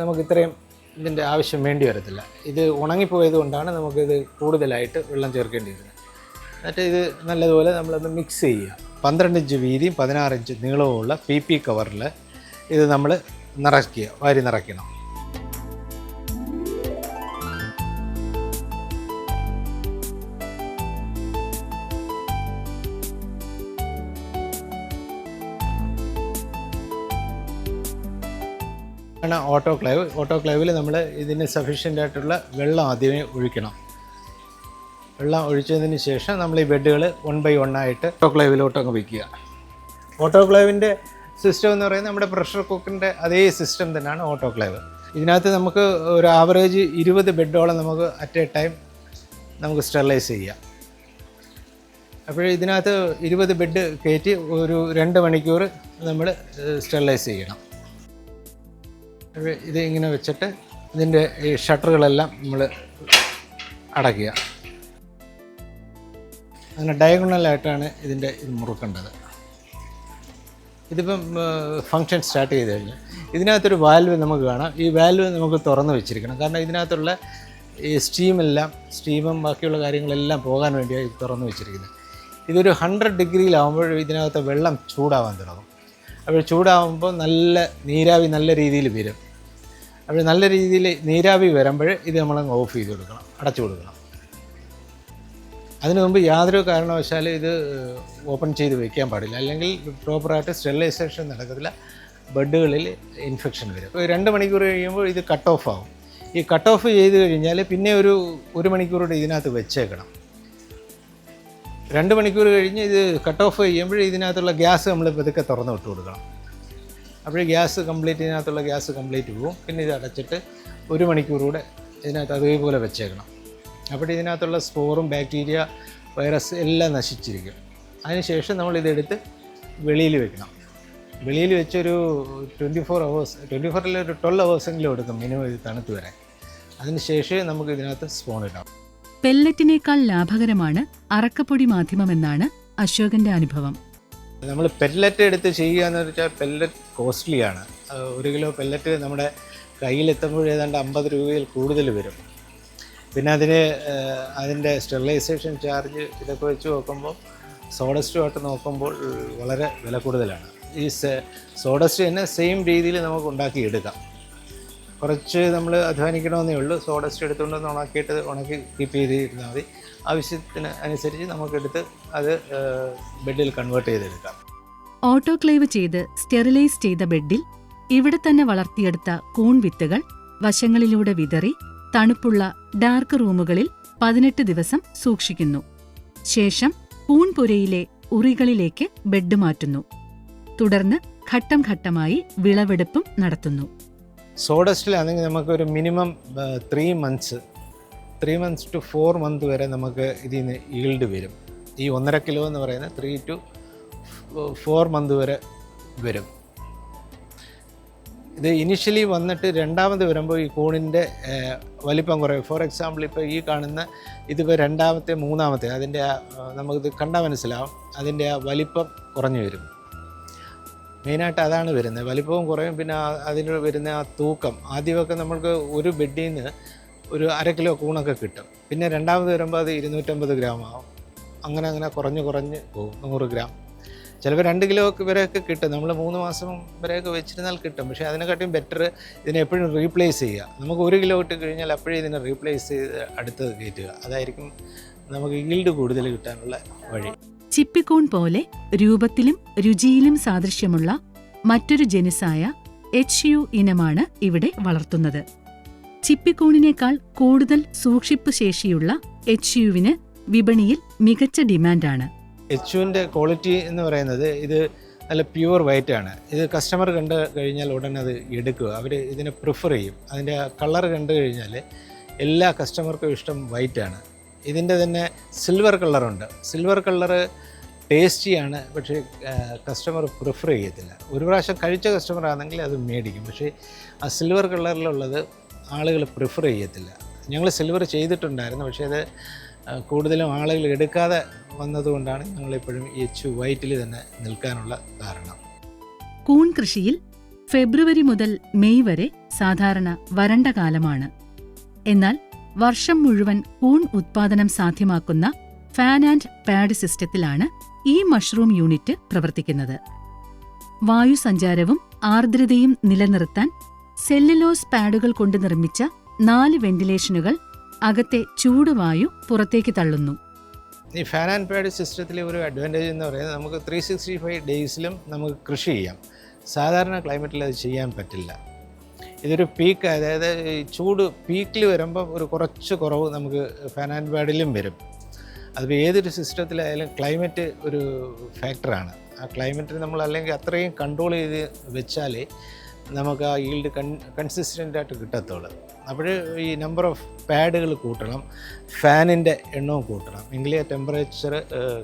നമുക്ക് ഇത്രയും ഇതിന്റെ ആവശ്യം വേണ്ടി വരത്തില്ല. ഇത് ഉണങ്ങിപ്പോയത് കൊണ്ടാണ് നമുക്കിത് കൂടുതലായിട്ട് വെള്ളം ചേർക്കേണ്ടി വരുന്നത് എന്നിട്ട് ഇത് നല്ലതുപോലെ നമ്മളൊന്ന് മിക്സ് ചെയ്യുക. പന്ത്രണ്ട് ഇഞ്ച് വീതിയും പതിനാറ് ഇഞ്ച് നീളവുമുള്ള പി പി കവറിൽ ഇത് നമ്മൾ നിറയ്ക്കുക വാരി നിറയ്ക്കണം. ആണ് ഓട്ടോക്ലേവ് ഓട്ടോക്ലേവിൽ നമ്മൾ ഇതിന് സഫീഷ്യന്റ് ആയിട്ടുള്ള വെള്ളം ആദ്യമേ ഒഴിക്കണം. വെള്ളം ഒഴിച്ചതിന് ശേഷം നമ്മൾ ഈ ബെഡുകൾ വൺ ബൈ വൺ ആയിട്ട് ഓട്ടോക്ലേവിലോട്ട് അങ്ങ് വയ്ക്കുക ഓട്ടോക്ലേവിന്റെ സിസ്റ്റം എന്ന് പറയുന്നത് നമ്മുടെ പ്രഷർ കുക്കറിന്റെ അതേ സിസ്റ്റം തന്നെയാണ് ഓട്ടോക്ലേവ് ഇതിനകത്ത് നമുക്ക് ഒരു ആവറേജ് ഇരുപത് ബെഡോളം നമുക്ക് അറ്റ് എ ടൈം നമുക്ക് സ്റ്റെറിലൈസ് ചെയ്യാം. അപ്പോൾ ഇതിനകത്ത് ഇരുപത് ബെഡ് കയറ്റി ഒരു രണ്ട് മണിക്കൂർ നമ്മൾ സ്റ്റെറിലൈസ് ചെയ്യണം. ഇത് ഇങ്ങനെ വെച്ചിട്ട് ഇതിന്റെ ഈ ഷട്ടറുകളെല്ലാം നമ്മൾ അടയ്ക്കുക. അങ്ങനെ ഡയഗണലായിട്ടാണ് ഇതിന്റെ ഇത് മുറുക്കേണ്ടത്. ഇതിപ്പം ഫങ്ഷൻ സ്റ്റാർട്ട് ചെയ്ത് കഴിഞ്ഞു. ഇതിനകത്തൊരു വാൽവ് നമുക്ക് കാണാം. ഈ വാൽവ് നമുക്ക് തുറന്ന് വെച്ചിരിക്കണം. കാരണം ഇതിനകത്തുള്ള ഈ സ്റ്റീമെല്ലാം സ്റ്റീമും ബാക്കിയുള്ള കാര്യങ്ങളെല്ലാം പോകാൻ വേണ്ടിയാണ് ഇത് തുറന്ന് വെച്ചിരിക്കുന്നത്. ഇതൊരു ഹൺഡ്രഡ് ഡിഗ്രിയിലാവുമ്പോൾ ഇതിനകത്ത് വെള്ളം ചൂടാവാൻ തുടങ്ങും. അപ്പോൾ ചൂടാവുമ്പോൾ നല്ല നീരാവി നല്ല രീതിയിൽ വരും. അപ്പോൾ നല്ല രീതിയിൽ നീരാവി വരുമ്പോൾ ഇത് നമ്മളങ്ങ് ഓഫ് ചെയ്ത് കൊടുക്കണം അടച്ചു കൊടുക്കണം. അതിനു മുമ്പ് യാതൊരു കാരണവശാലും ഇത് ഓപ്പൺ ചെയ്ത് വയ്ക്കാൻ പാടില്ല. അല്ലെങ്കിൽ പ്രോപ്പറായിട്ട് സ്റ്റെറിലൈസേഷൻ നടക്കത്തില്ല. ബെഡുകളിൽ ഇൻഫെക്ഷൻ വരും. രണ്ട് മണിക്കൂർ കഴിയുമ്പോൾ ഇത് കട്ട് ഓഫ് ആവും. ഈ കട്ട് ഓഫ് ചെയ്ത് കഴിഞ്ഞാൽ പിന്നെ ഒരു ഒരു മണിക്കൂറോടെ ഇതിനകത്ത് വെച്ചേക്കണം. രണ്ട് മണിക്കൂർ കഴിഞ്ഞ് ഇത് കട്ട് ഓഫ് ചെയ്യുമ്പോൾ ഇതിനകത്തുള്ള ഗ്യാസ് നമ്മൾ പതുക്കെ തുറന്ന് വിട്ട് കൊടുക്കണം. അപ്പോൾ ഗ്യാസ് കംപ്ലീറ്റ് ഇതിനകത്തുള്ള ഗ്യാസ് കംപ്ലീറ്റ് പോകും. പിന്നെ ഇത് അടച്ചിട്ട് ഒരു മണിക്കൂറുകൂടെ ഇതിനകത്ത് അതേപോലെ വെച്ചേക്കണം. അപ്പോൾ ഇതിനകത്തുള്ള സ്പോറും ബാക്ടീരിയ വൈറസ് എല്ലാം നശിച്ചിരിക്കും. അതിനുശേഷം നമ്മൾ ഇതെടുത്ത് വെളിയിൽ വെക്കണം. വെളിയിൽ വെച്ചൊരു ട്വന്റി ഫോർ അവേഴ്സ് ട്വന്റി ഫോറിൽ ഒരു ട്വൽവ് അവേഴ്സെങ്കിലും എടുക്കും. മിനിമം ഇത് തണുത്ത് വരാൻ. അതിന് ശേഷമേ നമുക്ക് ഇതിനകത്ത് സ്പോൺ ഇടാം. പെല്ലറ്റിനേക്കാൾ ലാഭകരമാണ് അറക്കപ്പൊടി മാധ്യമമെന്നാണ് അശോകന്റെ അനുഭവം. നമ്മൾ പെല്ലറ്റ് എടുത്ത് ചെയ്യുക എന്ന് വെച്ചാൽ പെല്ലറ്റ് കോസ്റ്റ്ലിയാണ്. ഒരു കിലോ പെല്ലറ്റ് നമ്മുടെ കയ്യിലെത്തുമ്പോൾ ഏതാണ്ട് അമ്പത് രൂപയിൽ കൂടുതൽ വരും. പിന്നെ അതിന് അതിന്റെ സ്റ്റെറിലൈസേഷൻ ചാർജ് ഇതൊക്കെ വെച്ച് നോക്കുമ്പോൾ സോഡസ്റ്റുമായിട്ട് നോക്കുമ്പോൾ വളരെ വില കൂടുതലാണ്. ഈ സോഡസ്റ്റ് തന്നെ സെയിം രീതിയിൽ നമുക്ക് ഉണ്ടാക്കിയെടുക്കാം. കുറച്ച് നമ്മൾ അധ്വാനിക്കണമെന്നേ ഉള്ളൂ. സോഡസ്റ്റ് എടുത്തുകൊണ്ട് ഒന്ന് ഉണക്കിയിട്ട് ഉണക്കി കീപ്പ് ചെയ്തിരുന്നാൽ മതി. ആവശ്യത്തിന് അനുസരിച്ച് നമുക്കെടുത്ത് അത് ബെഡിൽ കൺവേർട്ട് ചെയ്തെടുക്കാം. ഓട്ടോക്ലേവ് ചെയ്ത് സ്റ്റെറിലൈസ് ചെയ്ത ബെഡിൽ ഇവിടെ തന്നെ വളർത്തിയെടുത്ത കൂൺ വിത്തുകൾ വശങ്ങളിലൂടെ വിതറി തണുപ്പുള്ള ഡാർക്ക് റൂമുകളിൽ പതിനെട്ട് ദിവസം സൂക്ഷിക്കുന്നു. ശേഷം കൂൺപുരയിലെ ഉറികളിലേക്ക് ബെഡ് മാറ്റുന്നു. തുടർന്ന് ഘട്ടം ഘട്ടമായി വിളവെടുപ്പും നടത്തുന്നു. സോഡസ്റ്റിലാണെങ്കിൽ നമുക്കൊരു minimum three months three months to four month വരെ നമുക്ക് ഇതിൽ നിന്ന് ഈൽഡ് വരും. ഈ ഒന്നര കിലോ എന്ന് പറയുന്നത് ത്രീ ടു ഫോർ മന്ത് വരെ വരും. ഇത് ഇനിഷ്യലി വന്നിട്ട് രണ്ടാമത് വരുമ്പോൾ ഈ കൂണിന്റെ വലിപ്പം കുറയും. ഫോർ എക്സാമ്പിൾ ഇപ്പോൾ ഈ കാണുന്ന ഇതിപ്പോൾ രണ്ടാമത്തെ മൂന്നാമത്തെ അതിന്റെ നമുക്കിത് കണ്ടാൽ മനസ്സിലാവും. അതിന്റെ ആ വലിപ്പം കുറഞ്ഞു വരും. മെയിനായിട്ട് അതാണ് വരുന്നത്. വലിപ്പവും കുറയും പിന്നെ അതിന് വരുന്ന ആ തൂക്കം. ആദ്യമൊക്കെ നമ്മൾക്ക് ഒരു ബെഡിൽ നിന്ന് ഒരു അര കിലോ കൂണൊക്കെ കിട്ടും. പിന്നെ രണ്ടാമത് വരുമ്പോൾ അത് ഇരുന്നൂറ്റമ്പത് ഗ്രാം ആവും. അങ്ങനെ അങ്ങനെ കുറഞ്ഞ് കുറഞ്ഞ് പോകും നൂറ് ഗ്രാം. ചിലപ്പോൾ രണ്ട് കിലോ വരെയൊക്കെ കിട്ടും. നമ്മൾ മൂന്ന് മാസം വരെയൊക്കെ വെച്ചിരുന്നാൽ കിട്ടും. പക്ഷേ അതിനെക്കാട്ടിയും ബെറ്റർ ഇതിനെ എപ്പോഴും റീപ്ലേസ് ചെയ്യുക. നമുക്ക് ഒരു കിലോ ഇട്ട് കഴിഞ്ഞാൽ അപ്പോഴേ ഇതിനെ റീപ്ലേസ് ചെയ്ത് അടുത്തത് കയറ്റുക. അതായിരിക്കും നമുക്ക് ഈൽഡ് കൂടുതൽ കിട്ടാനുള്ള വഴി. ചിപ്പിക്കൂൺ പോലെ രൂപത്തിലും രുചിയിലും സാദൃശ്യമുള്ള മറ്റൊരു ജനുസായ എച്ച് യു ഇനമാണ് ഇവിടെ വളർത്തുന്നത്. ചിപ്പിക്കൂണിനേക്കാൾ കൂടുതൽ സൂക്ഷിപ്പ് ശേഷിയുള്ള എച്ച് യുവിന് വിപണിയിൽ മികച്ച ഡിമാൻഡാണ്. എച്ച് യുവിന്റെ ക്വാളിറ്റി എന്ന് പറയുന്നത് ഇത് നല്ല പ്യുവർ വൈറ്റ് ആണ് ഇത് കസ്റ്റമർ കണ്ട് കഴിഞ്ഞാൽ ഉടനെ അത് എടുക്കുക. അവർ ഇതിനെ പ്രിഫർ ചെയ്യും. അതിന്റെ കളർ കണ്ടു കഴിഞ്ഞാൽ എല്ലാ കസ്റ്റമർക്കും ഇഷ്ടം വൈറ്റ് ആണ് ഇതിന്റെ തന്നെ സിൽവർ കളറുണ്ട് സിൽവർ കളറ് ടേസ്റ്റിയാണ് പക്ഷേ കസ്റ്റമർ പ്രിഫർ ചെയ്യത്തില്ല. ഒരു പ്രാവശ്യം കഴിച്ച കസ്റ്റമർ ആണെങ്കിൽ അത് മേടിക്കും. പക്ഷേ ആ സിൽവർ കളറിലുള്ളത് ആളുകൾ പ്രിഫർ ചെയ്യത്തില്ല. ഞങ്ങൾ സിൽവർ ചെയ്തിട്ടുണ്ടായിരുന്നു പക്ഷേ അത് കൂടുതലും ആളുകൾ എടുക്കാതെ വന്നതുകൊണ്ടാണ് ഞങ്ങളിപ്പോഴും എച്ച് വൈറ്റിൽ തന്നെ നിൽക്കാനുള്ള കാരണം. കൂൺ കൃഷിയിൽ ഫെബ്രുവരി മുതൽ മെയ് വരെ സാധാരണ വരണ്ട കാലമാണ്. എന്നാൽ വർഷം മുഴുവൻ കൂൺ ഉത്പാദനം സാധ്യമാക്കുന്ന ഫാൻ ആൻഡ് പാഡ് സിസ്റ്റത്തിലാണ് ഈ മഷ്റൂം യൂണിറ്റ് പ്രവർത്തിക്കുന്നത്. വായുസഞ്ചാരവും ആർദ്രതയും നിലനിർത്താൻ സെല്ലുലോസ് പാഡുകൾ കൊണ്ട് നിർമ്മിച്ച നാല് വെന്റിലേഷനുകൾ അകത്തെ ചൂടുവായു പുറത്തേക്ക് തള്ളുന്നു. ഈ ഫാൻ ആൻഡ് പാഡ് സിസ്റ്റത്തിലെ ഒരു അഡ്വാന്റേജ് എന്ന് പറയുന്നത് നമുക്ക് ത്രീ സിക്സ്റ്റി ഫൈവ് ഡേയ്സിലും നമുക്ക് കൃഷി ചെയ്യാം. സാധാരണ ക്ലൈമറ്റിൽ അത് ചെയ്യാൻ പറ്റില്ല. ഇതൊരു പീക്ക് അതായത് ചൂട് പീക്കിൽ വരുമ്പോൾ ഒരു കുറച്ച് കുറവ് നമുക്ക് ഫാൻ ആൻഡ് പാഡിലും വരും. അതിപ്പോൾ ഏതൊരു സിസ്റ്റത്തിലായാലും ക്ലൈമറ്റ് ഒരു ഫാക്ടറാണ് ആ ക്ലൈമറ്റിന് നമ്മൾ അല്ലെങ്കിൽ അത്രയും കൺട്രോൾ ചെയ്ത് വെച്ചാലേ നമുക്ക് ആ ഈൽഡ് കൺ കൺസിസ്റ്റന്റായിട്ട് കിട്ടത്തുള്ളൂ. അപ്പോൾ ഈ നമ്പർ ഓഫ് പാഡുകൾ കൂട്ടണം ഫാനിന്റെ എണ്ണവും കൂട്ടണം. എങ്കിലേ ടെമ്പറേച്ചർ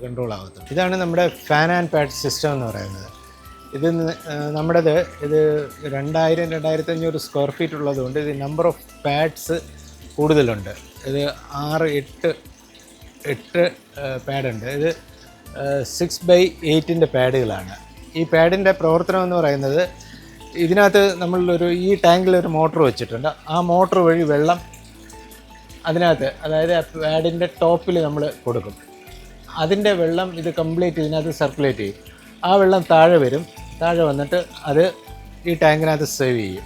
കൺട്രോൾ ആകത്തുള്ളൂ ഇതാണ് നമ്മുടെ ഫാൻ ആൻഡ് പാഡ് സിസ്റ്റം എന്ന് പറയുന്നത്. ഇത് നമ്മുടേത് ഇത് രണ്ടായിരം രണ്ടായിരത്തി അഞ്ഞൂറ് സ്ക്വയർ ഫീറ്റ് ഉള്ളതുകൊണ്ട് ഇത് നമ്പർ ഓഫ് പാഡ്സ് കൂടുതലുണ്ട്. ഇത് ആറ് എട്ട് എട്ട് പാഡുണ്ട് ഇത് സിക്സ് ബൈ എയ്റ്റിന്റെ പാഡുകളാണ് ഈ പാഡിന്റെ പ്രവർത്തനം എന്ന് പറയുന്നത് ഇതിനകത്ത് നമ്മളൊരു ഈ ടാങ്കിൽ ഒരു മോട്ടർ വെച്ചിട്ടുണ്ട്. ആ മോട്ടർ വഴി വെള്ളം അതിനകത്ത് അതായത് പാഡിന്റെ ടോപ്പിൽ നമ്മൾ കൊടുക്കും. അതിന്റെ വെള്ളം ഇത് കംപ്ലീറ്റ് ഇതിനകത്ത് സർക്കുലേറ്റ് ചെയ്യും. ആ വെള്ളം താഴെ വരും. താഴെ വന്നിട്ട് അത് ഈ ടാങ്കിനകത്ത് സേവ് ചെയ്യും.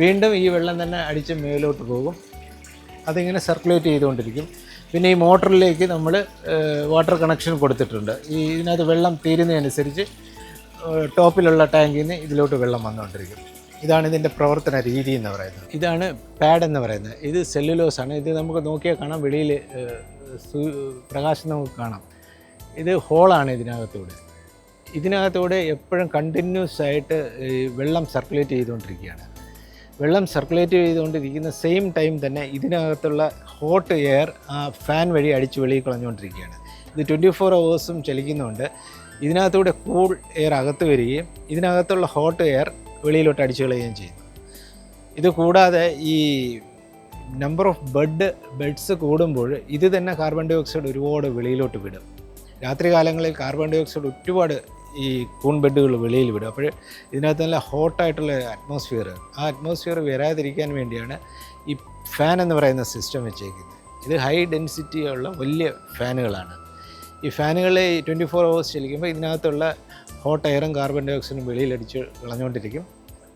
വീണ്ടും ഈ വെള്ളം തന്നെ അടിച്ച് മേലോട്ട് പോകും. അതിങ്ങനെ സർക്കുലേറ്റ് ചെയ്തുകൊണ്ടിരിക്കും. പിന്നെ ഈ മോട്ടറിലേക്ക് നമ്മൾ വാട്ടർ കണക്ഷൻ കൊടുത്തിട്ടുണ്ട്. ഈ ഇതിനകത്ത് വെള്ളം തീരുന്നതനുസരിച്ച് ടോപ്പിലുള്ള ടാങ്കിൽ നിന്ന് ഇതിലോട്ട് വെള്ളം വന്നുകൊണ്ടിരിക്കും. ഇതാണ് ഇതിന്റെ പ്രവർത്തന രീതി എന്ന് പറയുന്നത്. ഇതാണ് പാഡ് എന്ന് പറയുന്നത്. ഇത് സെല്ലുലോസ് ആണ്. ഇത് നമുക്ക് നോക്കിയാൽ കാണാം. വെളിയിൽ പ്രകാശം നമുക്ക് കാണാം. ഇത് ഹോളാണ് ഇതിനകത്തൂടെ. ഇതിനകത്തൂടെ എപ്പോഴും കണ്ടിന്യൂസ് ആയിട്ട് വെള്ളം സർക്കുലേറ്റ് ചെയ്തുകൊണ്ടിരിക്കുകയാണ്. വെള്ളം സർക്കുലേറ്റ് ചെയ്തുകൊണ്ടിരിക്കുന്ന സെയിം ടൈം തന്നെ ഇതിനകത്തുള്ള ഹോട്ട് എയർ ആ ഫാൻ വഴി അടിച്ച് വെളിയിൽ കളഞ്ഞുകൊണ്ടിരിക്കുകയാണ്. ഇത് ട്വന്റി ഫോർ അവേഴ്സും ചലിക്കുന്നുണ്ട്. ഇതിനകത്തൂടെ കൂൾ എയർ അകത്ത് വരികയും ഇതിനകത്തുള്ള ഹോട്ട് എയർ വെളിയിലോട്ട് അടിച്ചു കളയുകയും ചെയ്യുന്നു. ഇത് കൂടാതെ ഈ നമ്പർ ഓഫ് ബെഡ് ബെഡ്സ് കൂടുമ്പോൾ ഇത് തന്നെ കാർബൺ ഡൈ ഓക്സൈഡ് ഒരുപാട് വെളിയിലോട്ട് വിടും. രാത്രി കാലങ്ങളിൽ കാർബൺ ഡൈ ഓക്സൈഡ് ഒരുപാട് ഈ കൂൺ ബെഡുകൾ വെളിയിൽ വിടും. അപ്പോൾ ഇതിനകത്ത് നല്ല ഹോട്ടായിട്ടുള്ള അറ്റ്മോസ്ഫിയർ ആ അറ്റ്മോസ്ഫിയർ വരാതിരിക്കാൻ വേണ്ടിയാണ് ഈ ഫാൻ എന്ന് പറയുന്ന സിസ്റ്റം വെച്ചേക്കുന്നത്. ഇത് ഹൈ ഡെൻസിറ്റി ഉള്ള വലിയ ഫാനുകളാണ് ഈ ഫാനുകൾ ട്വന്റി ഫോർ അവേഴ്സ് ചലിക്കുമ്പോൾ ഇതിനകത്തുള്ള ഹോട്ട് എയറും കാർബൺ ഡൈ ഓക്സൈഡും വെളിയിലടിച്ച് കളഞ്ഞുകൊണ്ടിരിക്കും.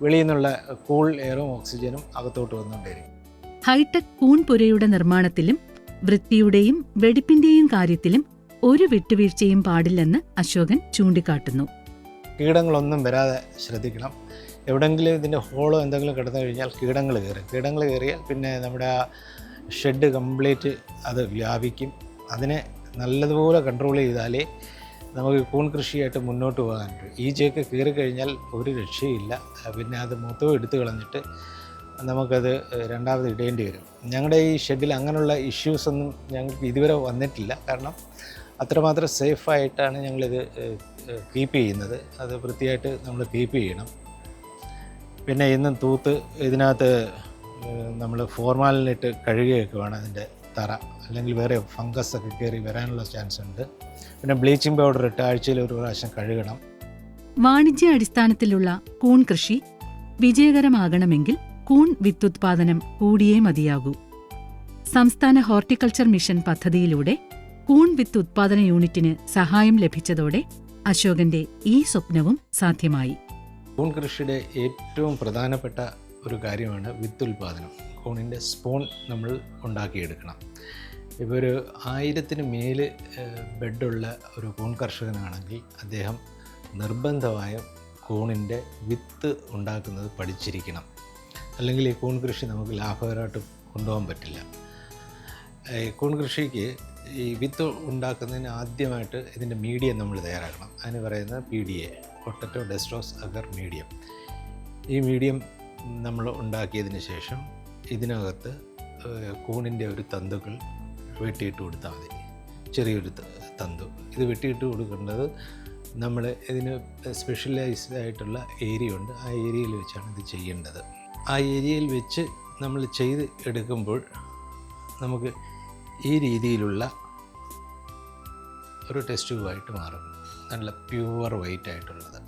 വെളിയിൽ നിന്നുള്ള കൂൾ എയറും ഓക്സിജനും അകത്തോട്ട് വന്നുകൊണ്ടിരിക്കും ഹൈടെക് കൂൺപുരയുടെ നിർമ്മാണത്തിലും വൃത്തിയുടെയും വെടിപ്പിന്റെയും കാര്യത്തിലും ഒരു വിട്ടുവീഴ്ചയും പാടില്ലെന്ന് അശോകൻ ചൂണ്ടിക്കാട്ടുന്നു. കീടങ്ങളൊന്നും വരാതെ ശ്രദ്ധിക്കണം. എവിടെങ്കിലും ഇതിന്റെ ഹോളോ എന്തെങ്കിലും കിടന്നു കഴിഞ്ഞാൽ കീടങ്ങൾ കയറും. കീടങ്ങൾ കയറിയാൽ പിന്നെ നമ്മുടെ ഷെഡ് കംപ്ലീറ്റ് അത് വ്യാപിക്കും. അതിനെ നല്ലതുപോലെ കൺട്രോൾ ചെയ്താലേ നമുക്ക് കൂൺ കൃഷിയായിട്ട് മുന്നോട്ട് പോകാൻ പറ്റും. ഈ ചേക്ക് കയറി കഴിഞ്ഞാൽ ഒരു രക്ഷയില്ല. പിന്നെ അത് മൊത്തം എടുത്തു കളഞ്ഞിട്ട് നമുക്കത് രണ്ടാമത് ഇടേണ്ടി വരും. ഞങ്ങളുടെ ഈ ഷെഡിൽ അങ്ങനെയുള്ള ഇഷ്യൂസൊന്നും ഞങ്ങൾക്ക് ഇതുവരെ വന്നിട്ടില്ല. കാരണം അത്രമാത്രം സേഫായിട്ടാണ് ഞങ്ങളിത് കീപ്പ് ചെയ്യുന്നത്. അത് വൃത്തിയായിട്ട് നമ്മൾ കീപ്പ് ചെയ്യണം. പിന്നെ ഇന്നും തൂത്ത് ഇതിനകത്ത് നമ്മൾ ഫോർമാലിനിട്ട് കഴുകുകയൊക്കെ വേണം അതിന്റെ തറ. അല്ലെങ്കിൽ വേറെ ഫംഗസ് ഒക്കെ കയറി വരാനുള്ള ചാൻസ് ഉണ്ട്. പിന്നെ ബ്ലീച്ചിങ് പൗഡർ ഇട്ട് ആഴ്ചയിൽ ഒരു പ്രാവശ്യം കഴുകണം. വാണിജ്യ അടിസ്ഥാനത്തിലുള്ള കൂൺ കൃഷി വിജയകരമാകണമെങ്കിൽ കൂൺ വിത്തുത്പാദനം കൂടിയേ മതിയാകൂ. സംസ്ഥാന ഹോർട്ടിക്കൾച്ചർ മിഷൻ പദ്ധതിയിലൂടെ കൂൺ വിത്ത് ഉത്പാദന യൂണിറ്റിന് സഹായം ലഭിച്ചതോടെ അശോകന്റെ ഈ സ്വപ്നവും സാധ്യമായി. കൂൺ കൃഷിയുടെ ഏറ്റവും പ്രധാനപ്പെട്ട ഒരു കാര്യമാണ് വിത്ത് ഉൽപാദനം. കൂണിന്റെ സ്പോൺ നമ്മൾ ഉണ്ടാക്കിയെടുക്കണം. ഇപ്പോൾ ഒരു ആയിരത്തിന് മേൽ ബെഡുള്ള ഒരു കൂൺ കർഷകനാണെങ്കിൽ അദ്ദേഹം നിർബന്ധമായും കൂണിന്റെ വിത്ത് ഉണ്ടാക്കുന്നത് പഠിച്ചിരിക്കണം. അല്ലെങ്കിൽ ഈ കൂൺ കൃഷി നമുക്ക് ലാഭകരമായിട്ട് കൊണ്ടുപോകാൻ പറ്റില്ല. കൂൺ കൃഷിക്ക് ഈ വിത്ത് ഉണ്ടാക്കുന്നതിന് ആദ്യമായിട്ട് ഇതിന്റെ മീഡിയം നമ്മൾ തയ്യാറാക്കണം. അതിന് പറയുന്ന P D A potato dextrose agar medium. ഈ മീഡിയം നമ്മൾ ഉണ്ടാക്കിയതിന് ശേഷം ഇതിനകത്ത് കൂണിന്റെ ഒരു തന്തുകൾ വെട്ടിയിട്ട് കൊടുത്താൽ മതി. ചെറിയൊരു തന്തു. ഇത് വെട്ടിയിട്ട് കൊടുക്കേണ്ടത് നമ്മൾ ഇതിന് സ്പെഷ്യലൈസ്ഡ് ആയിട്ടുള്ള ഏരിയ ഉണ്ട് ആ ഏരിയയിൽ വെച്ചാണ് ഇത് ചെയ്യേണ്ടത്. ആ ഏരിയയിൽ വെച്ച് നമ്മൾ ചെയ്ത് എടുക്കുമ്പോൾ നമുക്ക് ഈ രീതിയിലുള്ള ഒരു ടെസ്റ്റ് ട്യൂബായിട്ട് മാറും. നല്ല പ്യുവർ വൈറ്റ് ആയിട്ടുള്ളത്.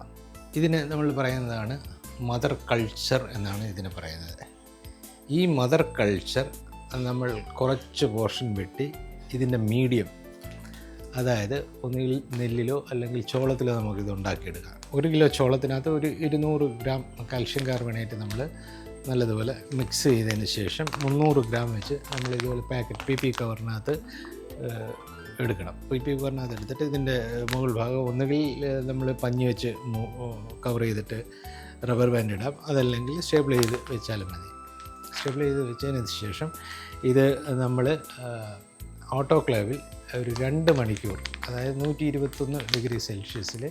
ഇതിന് നമ്മൾ പറയുന്നതാണ് മദർ കൾച്ചർ എന്നാണ് ഇതിന് പറയുന്നത്. ഈ മദർ കൾച്ചർ നമ്മൾ കുറച്ച് പോർഷൻ വെട്ടി ഇതിന്റെ മീഡിയം അതായത് ഒന്നുകിൽ നെല്ലിലോ അല്ലെങ്കിൽ ചോളത്തിലോ നമുക്കിത് ഉണ്ടാക്കിയെടുക്കാം. ഒരു കിലോ ചോളത്തിനകത്ത് ഒരു ഇരുന്നൂറ് ഗ്രാം കാൽഷ്യം കാർബണേറ്റ് നമ്മൾ നല്ലതുപോലെ മിക്സ് ചെയ്തതിന് ശേഷം മുന്നൂറ് ഗ്രാം വെച്ച് നമ്മൾ ഇതുപോലെ പാക്കറ്റ് പി പി കവറിനകത്ത് എടുക്കണം. പി പി കവറിനകത്ത് എടുത്തിട്ട് ഇതിന്റെ മുകൾ ഭാഗം ഒന്നുകിൽ നമ്മൾ പഞ്ഞി വെച്ച് കവർ ചെയ്തിട്ട് റബ്ബർ ബാൻഡ് ഇടാം. അതല്ലെങ്കിൽ സ്റ്റേബിൾ ചെയ്ത് വെച്ചാലും മതി. സ്റ്റേബിൾ ചെയ്ത് വെച്ചതിന് ശേഷം ഇത് നമ്മൾ ഓട്ടോക്ലേവിൽ ഒരു രണ്ട് മണിക്കൂർ അതായത് നൂറ്റി ഇരുപത്തൊന്ന് ഡിഗ്രി സെൽഷ്യസിൽ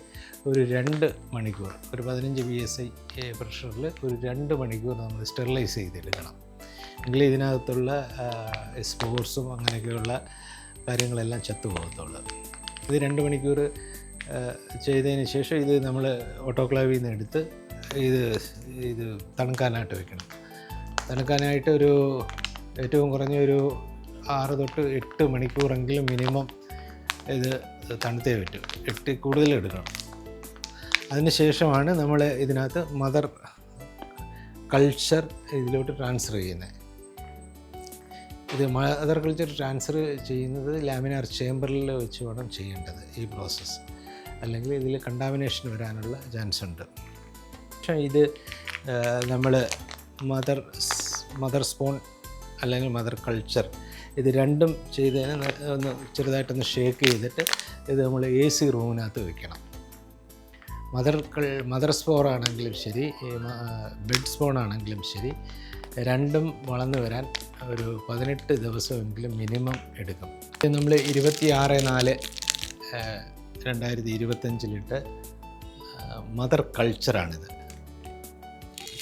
ഒരു രണ്ട് മണിക്കൂർ ഒരു പതിനഞ്ച് പി എസ് ഐ പ്രഷറിൽ ഒരു രണ്ട് മണിക്കൂർ നമ്മൾ സ്റ്റെറിലൈസ് ചെയ്തെടുക്കണം. എങ്കിൽ ഇതിനകത്തുള്ള സ്പോർട്സും അങ്ങനെയൊക്കെയുള്ള കാര്യങ്ങളെല്ലാം ചത്തുപോകത്തുള്ളൂ. ഇത് രണ്ട് മണിക്കൂർ ചെയ്തതിന് ശേഷം ഇത് നമ്മൾ ഓട്ടോക്ലാവിൽ നിന്ന് എടുത്ത് ഇത് ഇത് തണുക്കാനായിട്ട് വെക്കണം. തണുക്കാനായിട്ട് ഒരു ഏറ്റവും കുറഞ്ഞ ഒരു ആറ് തൊട്ട് എട്ട് മണിക്കൂറെങ്കിലും മിനിമം ഇത് തണുത്തേ പറ്റും. എട്ട് കൂടുതൽ എടുക്കണം. അതിന് ശേഷമാണ് നമ്മൾ ഇതിനകത്ത് മദർ കൾച്ചർ ഇതിലോട്ട് ട്രാൻസ്ഫർ ചെയ്യുന്നത്. ഇത് മദർ കൾച്ചർ ട്രാൻസ്ഫർ ചെയ്യുന്നത് ലാമിനാർ ചേമ്പറിൽ വെച്ച് വേണം ചെയ്യേണ്ടത് ഈ പ്രോസസ്സ്. അല്ലെങ്കിൽ ഇതിൽ കണ്ടാമിനേഷൻ വരാനുള്ള ചാൻസ് ഉണ്ട്. പക്ഷേ ഇത് നമ്മൾ മദർ മദർ സ്പൂൺ അല്ലെങ്കിൽ മദർ കൾച്ചർ ഇത് രണ്ടും ചെയ്ത് ഒന്ന് ചെറുതായിട്ടൊന്ന് ഷേക്ക് ചെയ്തിട്ട് ഇത് നമ്മൾ എ സി റൂമിനകത്ത് വെക്കണം. മദർ കൾ മദർ സ്പോർ ആണെങ്കിലും ശരി ബെഡ് സ്പോൺ ആണെങ്കിലും ശരി രണ്ടും വളർന്നു വരാൻ ഒരു പതിനെട്ട് ദിവസമെങ്കിലും മിനിമം എടുക്കും. നമ്മൾ ഇരുപത്തി ആറ് നാല് രണ്ടായിരത്തി ഇരുപത്തഞ്ചിലിട്ട് മദർ കൾച്ചറാണിത്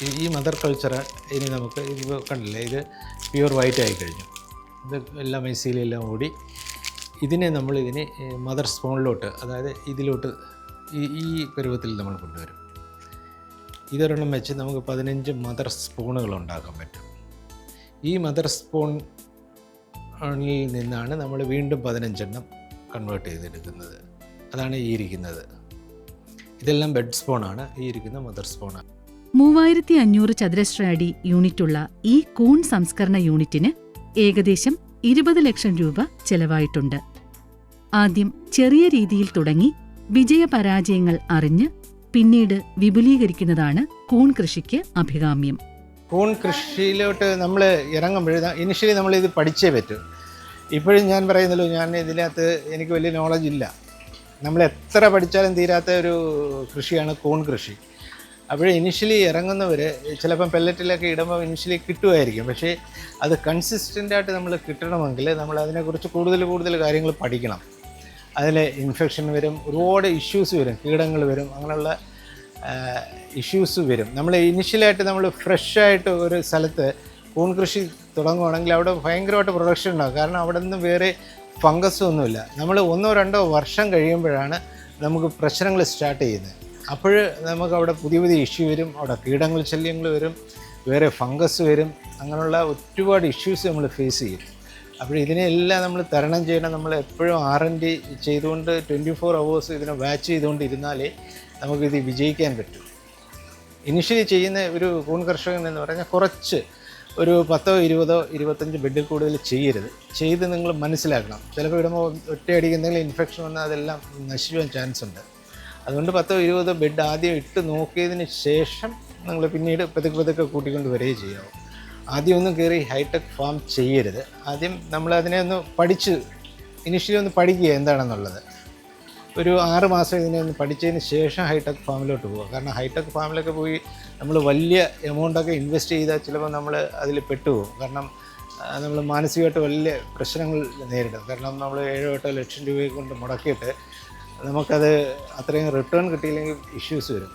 ഈ- ഈ മദർ കൾച്ചർ ഇനി നമുക്ക് ഇത് കണ്ടില്ലേ ഇത് പ്യുവർ വൈറ്റ് ആയി കഴിഞ്ഞു. ഇത് എല്ലാം മൈസീലെല്ലാം ഓടി ഇതിനെ നമ്മൾ ഇതിനെ മദർ സ്പോണിലോട്ട് അതായത് ഇതിലോട്ട് ഈ പരുവത്തിൽ നമ്മൾ കൊണ്ടുവരും. ഇതൊരെണ്ണം വെച്ച് നമുക്ക് പതിനഞ്ച് മദർ സ്പൂണുകൾ ഉണ്ടാക്കാൻ പറ്റും. ഈ മദർ സ്പൂൺ ിൽ നിന്നാണ് നമ്മൾ വീണ്ടും പതിനഞ്ചെണ്ണം കൺവേർട്ട് ചെയ്തെടുക്കുന്നത്. അതാണ് ഈ ഇരിക്കുന്നത്. ഇതെല്ലാം ബെഡ് സ്പൂണാണ് ഈ ഇരിക്കുന്ന മദർ സ്പൂണാണ് മൂവായിരത്തി അഞ്ഞൂറ് ചതുരശ്ര അടി യൂണിറ്റുള്ള ഈ കൂൺ സംസ്കരണ യൂണിറ്റിന് ഏകദേശം ഇരുപത് ലക്ഷം രൂപ ചെലവായിട്ടുണ്ട്. ആദ്യം ചെറിയ രീതിയിൽ തുടങ്ങി വിജയപരാജയങ്ങൾ അറിഞ്ഞ് പിന്നീട് വിപുലീകരിക്കുന്നതാണ് കൂൺ കൃഷിക്ക് അഭികാമ്യം. കൂൺ കൃഷിയിലോട്ട് നമ്മൾ ഇറങ്ങുമ്പോൾ ഇനിഷ്യലി നമ്മൾ ഇത് പഠിച്ചേ പറ്റൂ. ഇപ്പോഴും ഞാൻ പറയുന്നല്ലോ ഞാൻ ഇതിനകത്ത് എനിക്ക് വലിയ നോളജ് ഇല്ല. നമ്മൾ എത്ര പഠിച്ചാലും തീരാത്ത ഒരു കൃഷിയാണ് കൂൺ കൃഷി. അപ്പോൾ ഇനിഷ്യലി ഇറങ്ങുന്നവർ ചിലപ്പം പെല്ലറ്റിലൊക്കെ ഇടുമ്പോൾ ഇനിഷ്യലി കിട്ടുമായിരിക്കും. പക്ഷേ അത് കൺസിസ്റ്റന്റായിട്ട് നമ്മൾ കിട്ടണമെങ്കിൽ നമ്മൾ അതിനെക്കുറിച്ച് കൂടുതൽ കൂടുതൽ കാര്യങ്ങൾ പഠിക്കണം. അതിൽ ഇൻഫെക്ഷൻ വരും ഒരുപാട് ഇഷ്യൂസ് വരും കീടങ്ങൾ വരും അങ്ങനെയുള്ള ഇഷ്യൂസ് വരും. നമ്മൾ ഇനിഷ്യലായിട്ട് നമ്മൾ ഫ്രഷ് ആയിട്ട് ഒരു സ്ഥലത്ത് കൂൺ കൃഷി തുടങ്ങുകയാണെങ്കിൽ അവിടെ ഭയങ്കരമായിട്ട് പ്രൊഡക്ഷൻ ഉണ്ടാകും. കാരണം അവിടെ നിന്ന് വേറെ ഫംഗസ് ഒന്നുമില്ല. നമ്മൾ ഒന്നോ രണ്ടോ വർഷം കഴിയുമ്പോഴാണ് നമുക്ക് പ്രശ്നങ്ങൾ സ്റ്റാർട്ട് ചെയ്യുന്നത്. അപ്പോൾ നമുക്ക് അവിടെ പുതിയ പുതിയ ഇഷ്യൂ വരും അവിടെ കീടങ്ങൾ ശല്യങ്ങൾ വരും വേറെ ഫംഗസ് വരും അങ്ങനെയുള്ള ഒരുപാട് ഇഷ്യൂസ് നമ്മൾ ഫേസ് ചെയ്യും. അപ്പോൾ ഇതിനെല്ലാം നമ്മൾ തരണം ചെയ്യണം. നമ്മൾ എപ്പോഴും ആർ എൻ ഡി ചെയ്തുകൊണ്ട് ട്വന്റി ഫോർ അവേഴ്സ് ഇതിനെ വാച്ച് ചെയ്തുകൊണ്ട് ഇരുന്നാലേ നമുക്കിത് വിജയിക്കാൻ പറ്റും. ഇനിഷ്യലി ചെയ്യുന്ന ഒരു കൂൺ കർഷകൻ എന്ന് പറഞ്ഞാൽ കുറച്ച് ഒരു പത്തോ ഇരുപതോ ഇരുപത്തഞ്ച് ബെഡിൽ കൂടുതൽ ചെയ്യരുത്. ചെയ്ത് നിങ്ങൾ മനസ്സിലാക്കണം. ചിലപ്പോൾ ഇടുമ്പോൾ ഒറ്റയടിക്ക് എന്തെങ്കിലും ഇൻഫെക്ഷൻ വന്നാൽ അതെല്ലാം നശിക്കുവാൻ ചാൻസ് ഉണ്ട്. അതുകൊണ്ട് പത്തോ ഇരുപതോ ബെഡ് ആദ്യം ഇട്ട് നോക്കിയതിന് ശേഷം നിങ്ങൾ പിന്നീട് പതുക്കെ പതുക്കെ കൂട്ടിക്കൊണ്ട് വരികയും ചെയ്യാവും. ആദ്യം ഒന്നും കയറി ഹൈടെക് ഫാം ചെയ്യരുത്. ആദ്യം നമ്മൾ അതിനെ ഒന്ന് പഠിച്ച് ഇനിഷ്യലി ഒന്ന് പഠിക്കുക എന്താണെന്നുള്ളത്. ഒരു ആറ് മാസം ഇതിനെ ഒന്ന് പഠിച്ചതിന് ശേഷം ഹൈടെക് ഫാമിലോട്ട് പോകുക കാരണം ഹൈടെക് ഫാമിലൊക്കെ പോയി നമ്മൾ വലിയ എമൗണ്ടൊക്കെ ഇൻവെസ്റ്റ് ചെയ്താൽ ചിലപ്പോൾ നമ്മൾ അതിൽ പെട്ടുപോകും. കാരണം നമ്മൾ മാനസികമായിട്ട് വലിയ പ്രശ്നങ്ങൾ നേരിടും. കാരണം നമ്മൾ ഏഴോ എട്ടോ ലക്ഷം രൂപയെ കൊണ്ട് മുടക്കിയിട്ട് നമുക്കത് അത്രയും റിട്ടേൺ കിട്ടിയില്ലെങ്കിൽ ഇഷ്യൂസ് വരും.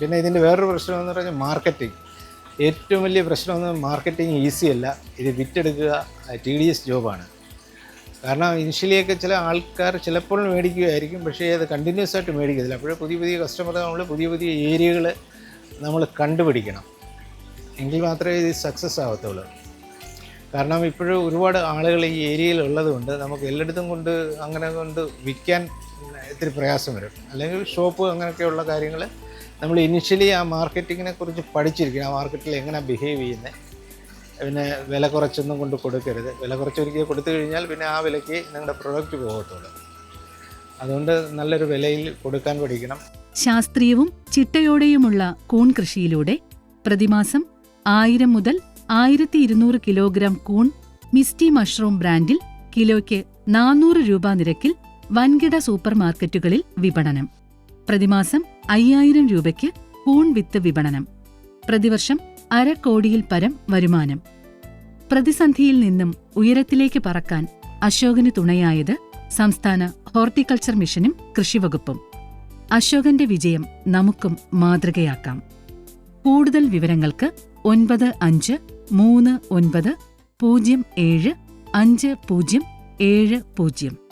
പിന്നെ ഇതിന്റെ വേറൊരു പ്രശ്നം എന്ന് പറഞ്ഞാൽ മാർക്കറ്റിംഗ് ഏറ്റവും വലിയ പ്രശ്നം എന്ന് മാർക്കറ്റിംഗ് ഈസി അല്ല. ഇത് വിറ്റെടുക്കുക ടി ഡി എസ് ജോബാണ് കാരണം ഇനിഷ്യലിയൊക്കെ ചില ആൾക്കാർ ചിലപ്പോൾ മേടിക്കുകയായിരിക്കും പക്ഷേ അത് കണ്ടിന്യൂസ് ആയിട്ട് മേടിക്കത്തില്ല. അപ്പോഴും പുതിയ പുതിയ കസ്റ്റമർ നമ്മൾ പുതിയ പുതിയ ഏരിയകൾ നമ്മൾ കണ്ടുപിടിക്കണം. എങ്കിൽ മാത്രമേ ഇത് സക്സസ് ആവത്തുള്ളൂ. കാരണം ഇപ്പോഴും ഒരുപാട് ആളുകൾ ഈ ഏരിയയിൽ ഉള്ളതുകൊണ്ട് നമുക്ക് എല്ലായിടത്തും കൊണ്ട് അങ്ങനെ കൊണ്ട് വിൽക്കാൻ ഇത്തിരി പ്രയാസം വരും. അല്ലെങ്കിൽ ഷോപ്പ് അങ്ങനെയൊക്കെയുള്ള കാര്യങ്ങൾ നമ്മൾ ഇനിഷ്യലി ആ മാർക്കറ്റിങ്ങിനെ കുറിച്ച് പഠിച്ചിരിക്കണം. ആ മാർക്കറ്റിൽ എങ്ങനെ ബിഹേവ് ചെയ്യുന്നത് പിന്നെ വില കുറച്ചൊന്നും കൊണ്ട് കൊടുക്കരുത്. വില കുറച്ചൊരിക്കൽ കൊടുത്തു കഴിഞ്ഞാൽ പിന്നെ ആ വിലയ്ക്ക് നിങ്ങളുടെ പ്രൊഡക്റ്റ് പോകത്തുള്ളൂ. അതുകൊണ്ട് നല്ലൊരു വിലയിൽ കൊടുക്കാൻ പഠിക്കണം. ശാസ്ത്രീയവും ചിട്ടയോടെയുമുള്ള കൂൺ കൃഷിയിലൂടെ പ്രതിമാസം ആയിരം മുതൽ ആയിരത്തി ഇരുന്നൂറ് കിലോഗ്രാം കൂൺ മിസ്റ്റി മഷ്റൂം ബ്രാൻഡിൽ കിലോയ്ക്ക് നാനൂറ് രൂപ നിരക്കിൽ വൻകിട സൂപ്പർമാർക്കറ്റുകളിൽ വിപണനം. പ്രതിമാസം അയ്യായിരം രൂപയ്ക്ക് കൂൺ വിത്ത് വിപണനം. പ്രതിവർഷം അര കോടിയിൽ പരം വരുമാനം. പ്രതിസന്ധിയിൽ നിന്നും ഉയരത്തിലേക്ക് പറക്കാൻ അശോകന് തുണയായത് സംസ്ഥാന ഹോർട്ടിക്കൾച്ചർ മിഷനും കൃഷിവകുപ്പും. അശോകന്റെ വിജയം നമുക്കും മാതൃകയാക്കാം. കൂടുതൽ വിവരങ്ങൾക്ക് ഒൻപത് അഞ്ച് മൂന്ന് ഒൻപത് പൂജ്യം ഏഴ് അഞ്ച് പൂജ്യം ഏഴ് പൂജ്യം.